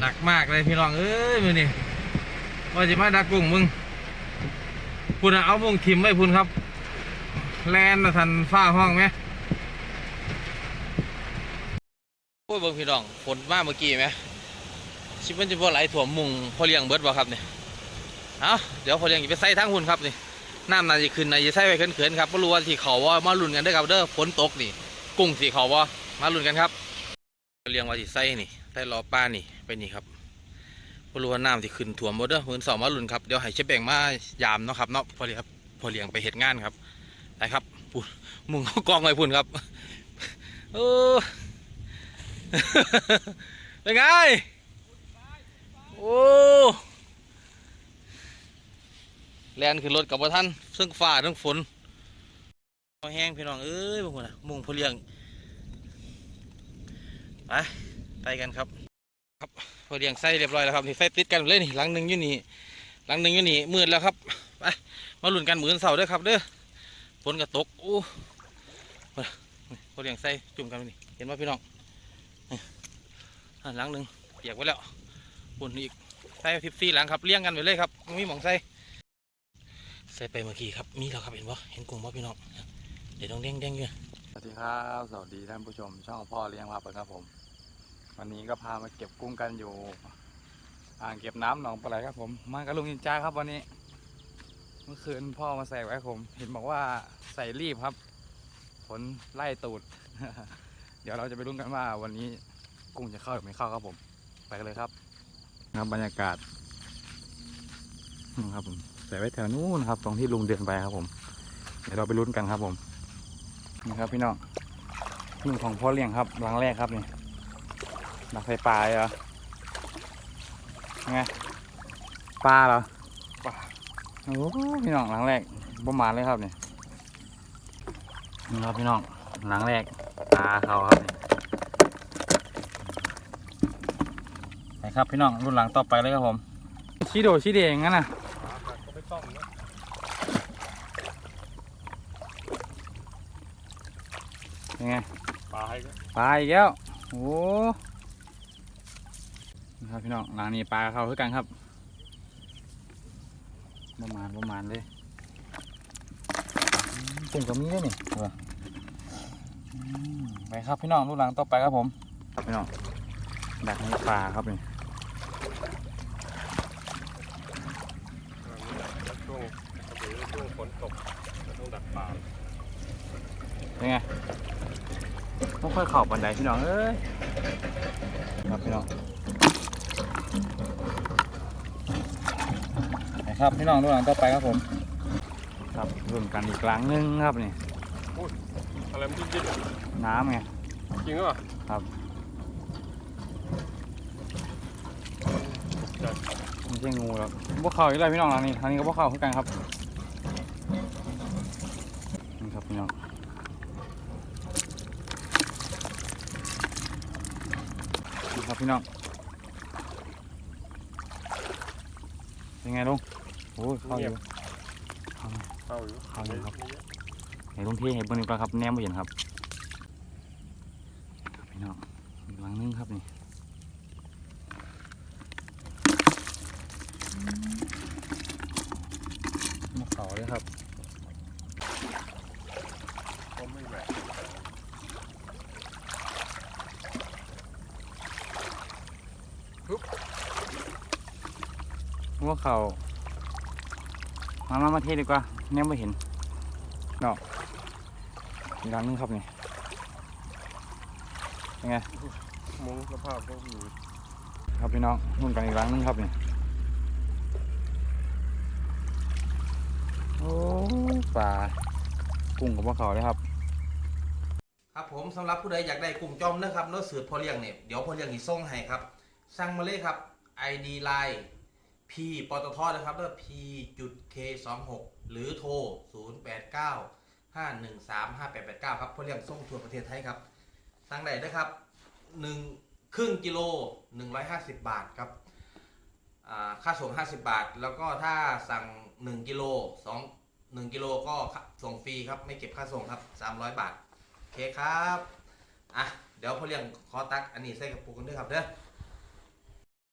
หนักมากเลยพี่น้องเอ้ยมือนี่ว่าจะมาดักกุ้งมึงพุ่นเอาวงทิมไว้พุ่นครับ แลนทันฟ้าห้องไหมโอ้ยเบิ่งพี่น้องฝนมาเมื่อกี้ไหมชิบมันจะบ่ไหลถ่วมมุงพอเลี้ยงเบิร์ดบ่ครับเนี่ยเอาเดี๋ยวพอเลี้ยงจะไปใส่ทั้งหุ่นครับนี่น้ำนาจะขึ้นนาจะใส่ไปเขินๆครับไม่รู้ว่าที่เขาว่ามาลุ้นกันเด้อครับเด้อฝนตกนี่ กุ้งสีเขาว่ามาลุ้นกันครับ เลี้ยงว่าสิใส่นี่ใส่รอป้านี่ไปนี่ครับบ่รู้ว่าน้ำที่ขึ้นถ่วมบ่เด้อมื้อสองมาลุ้นครับเดี๋ยวให้เชฟแบ่งมายามเนาะครับเนาะพอดีครับพอเลี้ยงไปเฮ็ดงานครับไปครับปุ่นมุงเขากองไว้พุ่นครับเออเป็นไงโอ้แลนขึ้นรถกับว่าท่านซึ่งฟ้าทั้งฝนแห้งพี่น้องเอ้ยบางคนนะมุงพอเลี้ยง ไปไปกันครับ ครับพอเลี้ยงไส้เรียบร้อยแล้วครับนี่ไส้ติดกันเลยนี่หลังหนึ่งอยู่นี่หลังหนึ่งอยู่นี่มืดแล้วครับไปมาลุ้นกันมืออนเสาด้อครับเด้อฝนก็ตกโอ้พอเลี้ยงไส้จุ่มกันนี่เห็นว่าพี่น้องหลังหนึ่งเปียกไว้แล้วฝนอีกไส้ทิพซี่หลังครับเลี้ยงกันไปเลยครับไม่มีหมองไส้ใส่ไปเมื่อกี้ครับมีแล้วครับเห็นปะเห็นกลุ่มปะพี่น้องเดี๋ยวต้องเด้งเด้งอยู่ วัสดีครับ สวัสดีท่านผู้ชม ช่องพ่อเลี้ยงพาไปครับผม วันนี้ก็พามาเก็บกุ้งกันอยู่ อ่างเก็บน้ำหนองปลาไหลครับผม มากับลุงยินจ้าครับวันนี้ เมื่อคืนพ่อมาใส่ไว้ผม เห็นบอกว่าใส่รีบครับ ผลไล่ตูด เดี๋ยวเราจะไปลุ้นกันว่าวันนี้กุ้งจะเข้าหรือไม่เข้าครับผม ไปกันเลยครับ ครับบรรยากาศครับผมใส่ไว้แถวนู้นครับ ตรงที่ลุงเดินไปครับผม เดี๋ยวเราไปลุ้นกันครับผม นี่ครับพี่น้องนี่ของพ่อเลี้ยงครับหลังแรกครับนี่ดักใส่ปลาเหรอไงปลาเหรอปลาโอ้โหพี่น้องหลังแรกประมาณเลยครับนี่นี่ครับพี่น้องหลังแรกปลาเขาครับนี่ไปครับพี่น้องรุ่นหลังต่อไปเลยครับผมชี้โดชี้เดอย่างนั้นน่ะยัง ไงปลาให้ก็ปลาอีกแล้วโอ้นี่ครับพี่น้องหลังนี้ปลาเข้าคือกันครับประมาณประมาณเลยอืมปุ่งกับมีด้วยนี่เอออืมไปครับพี่น้องรูปหลังต่อไปครับผมครับพี่น้องดักให้ปลาครับนี่ช่วงหรือช่วงฝนตกเราต้องดักปลาเป็นไง ไม่ค่อยเข่าบันไดพี่น้องเอ้ยครับพี่น้องไปครับพี่น้องรูปหลังต่อไปครับผม ครับรวมกันอีกครั้งหนึงครับนี่อะไรมันยิ่งๆอะน้ำไงจริงเหรอครับไม่ใช่งูหรอกพวกเขาอีกแล้วพี่น้องหลังนี้ทางนี้ก็พวกเขาคือกันครับนี่ครับพี่น้องนี่ ครับพี่น้องเป็นไงลุงโอ้ยเข้าอยู่เข้าอยู่เข้าอยู่ครับเห็นลุงเท่เห็นเบอร์หนึ่งปะครับแนมไม่เห็นครับครับพี่น้องอีกหลังนึงครับนี่มาเขาเลยครับ ก็ไม่แหวก ว่าเขามามามาเทดีกว่าแนมไม่เห็นเนาะอีกหลังนึงครับนี่เป็นไงมุ้งสภาพก็มีครับพี่น้องนุ่นกันอีกหลังนึงครับนี่โอ้ปลากุ้งกับพวกเขาเลยครับ ครับผมสำหรับผู้ใดอยากได้กลุ่มจอมนะครับเนื้อสือพอเลี้ยงเนี่ยเดี๋ยวพอเลี้ยงอีส่งให้ครับสั่งมาเลยครับ ID Line P ปตทนะครับเลือ P จุด K 2 6หรือโทร 0 8 9 5 1 3 5 8 8 9 ครับพอเลี้ยงส่งทั่วประเทศไทยครับสั่งได้นะครับ1ครึ่งกิโล 150 บาทครับอ่าค่าส่ง 50 บาท แล้วก็ถ้าสั่ง 1 กิโล2 1กิโลก็ส่งฟรีครับไม่เก็บค่าส่งครับ 300 บาทโอเคครับ อะ เดี๋ยวพ่อเลี้ยงขอตักอันนี้ใส่กระปุกกันด้วยครับเด้อ